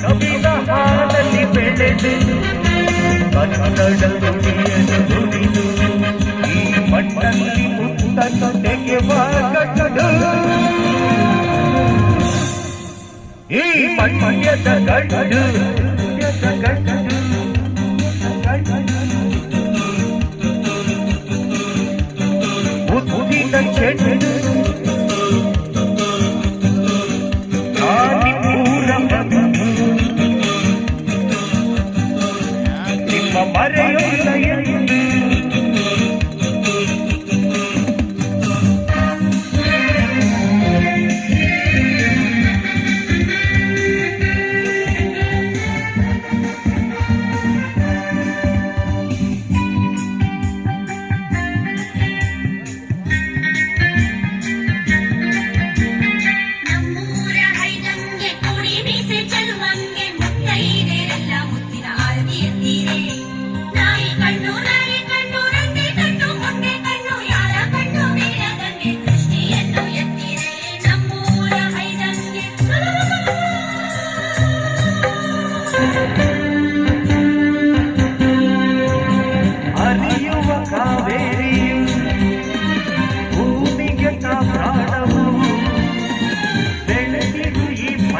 ಕವಿದ ಹಾಡಲ್ಲಿ ಬೆಳೆದು ಕನ್ನಡ ನುಡಿಯನ್ನು ನುಡಿದು ಈ ಮಣ್ಣಲ್ಲಿ ಮುತ್ತನ್ನು ತೆಗೆವಾಗಗಳು ಈ ಮಣ್ಣದ ಗಂಡು ಗಂಡು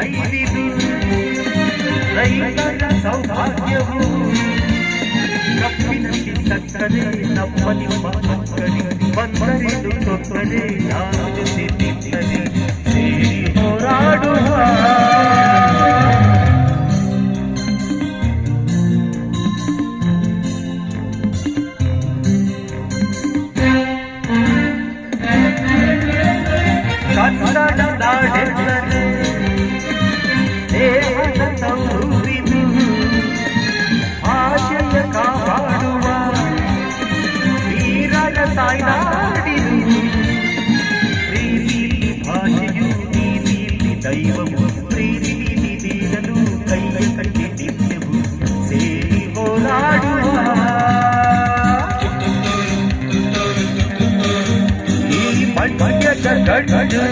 ಈ ಪೈರಿದು ರೈತರ ಸೌಭಾಗ್ಯವು ಕಪ್ಪಿನಲ್ಲಿ ಸಕ್ಕರೆ ನಮ್ಮ ನಿಮ್ಮ ಮಕ್ಕಳಿ ಬಂದರಿದು ತೊತ್ತರೆ ಯಾರ ನೀಡಲು ಕೈಯ ಕಟ್ಟಿ ನಿತ್ಯವು ಸೇರಿ ಹೋರಾಡುವ ಈ ಮಣ್ಯದ ಗಂಡು